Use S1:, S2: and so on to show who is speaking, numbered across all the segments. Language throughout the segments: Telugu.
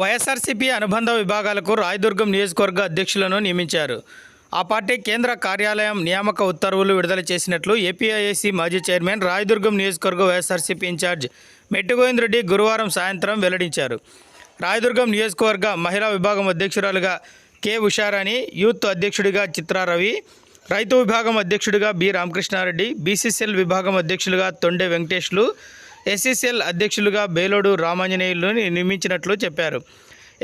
S1: వైఎస్ఆర్సీపీ అనుబంధ విభాగాలకు రాయదుర్గం నియోజకవర్గ అధ్యక్షులను నియమించారు. ఆ పార్టీ కేంద్ర కార్యాలయం నియామక ఉత్తర్వులు విడుదల చేసినట్లు ఏపీఐఏసీ మాజీ చైర్మన్ రాయదుర్గం నియోజకవర్గ వైఎస్ఆర్సీపీ ఇన్ఛార్జ్ మెట్టుగోవిందరెడ్డి గురువారం సాయంత్రం వెల్లడించారు. రాయదుర్గం నియోజకవర్గ మహిళా విభాగం అధ్యక్షురాలుగా కె ఉషారాణి యూత్ అధ్యక్షుడిగా చిత్రారవి రైతు విభాగం అధ్యక్షుడిగా బి రామకృష్ణారెడ్డి బీసీసీఎల్ విభాగం అధ్యక్షులుగా తొండే వెంకటేష్లు ఎస్సీసీఎల్ అధ్యక్షులుగా బేలోడు రామాంజనేయులను నియమించినట్లు చెప్పారు.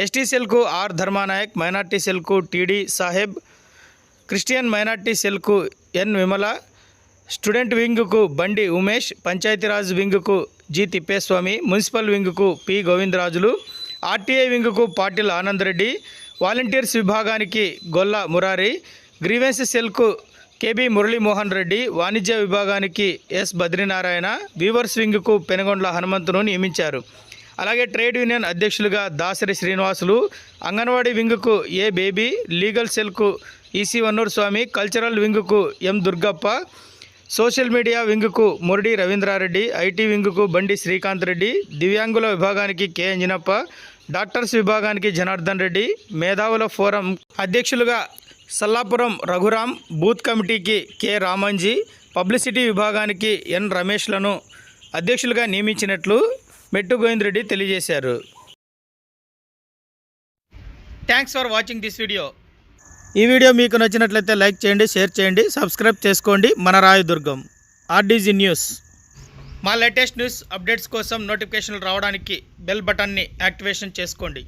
S1: ఎస్టీసీఎల్కు ఆర్ ధర్మానాయక్ మైనార్టీ సెల్కు టీడీ సాహెబ్ క్రిస్టియన్ మైనార్టీ సెల్కు ఎన్ విమల స్టూడెంట్ వింగ్కు బండి ఉమేష్ పంచాయతీరాజ్ వింగ్కు జి తిప్పేస్వామి మున్సిపల్ వింగ్కు పి గోవిందరాజులు ఆర్టీఐ వింగ్కు పాటిల్ ఆనందరెడ్డి వాలంటీర్స్ విభాగానికి గొల్ల మురారి గ్రీవెన్స్ సెల్కు కేబి మురళీమోహన్ రెడ్డి వాణిజ్య విభాగానికి ఎస్ బద్రీనారాయణ వీవర్స్ వింగ్కు పెనుగొండ్ల హనుమంతును నియమించారు. అలాగే ట్రేడ్ యూనియన్ అధ్యక్షులుగా దాసరి శ్రీనివాసులు అంగన్వాడీ వింగ్కు ఏ బేబీ లీగల్ సెల్కు ఈసీ వన్నూర్ స్వామి కల్చరల్ వింగ్కు ఎం దుర్గప్ప సోషల్ మీడియా వింగ్కు మురడి రవీంద్రారెడ్డి ఐటీ వింగ్కు బండి శ్రీకాంత్ రెడ్డి దివ్యాంగుల విభాగానికి కె అంజనప్ప డాక్టర్స్ విభాగానికి జనార్దన్ రెడ్డి మేధావుల ఫోరం అధ్యక్షులుగా సల్లాపురం రఘురాం బూత్ కమిటీకి కె. రామంజీ పబ్లిసిటీ విభాగానికి ఎన్. రమేష్లను అధ్యక్షులుగా నియమించినట్లు మెట్టు గోవిందరెడ్డి తెలియజేశారు. Thanks for watching this video ఈ వీడియో మీకు నచ్చినట్లయితే లైక్ చేయండి షేర్ చేయండి సబ్స్క్రైబ్ చేసుకోండి. మన రాయదుర్గం ఆర్డీజీ న్యూస్. మా లేటెస్ట్ న్యూస్ అప్డేట్స్ కోసం నోటిఫికేషన్లు రావడానికి బెల్ బటన్ని యాక్టివేషన్ చేసుకోండి.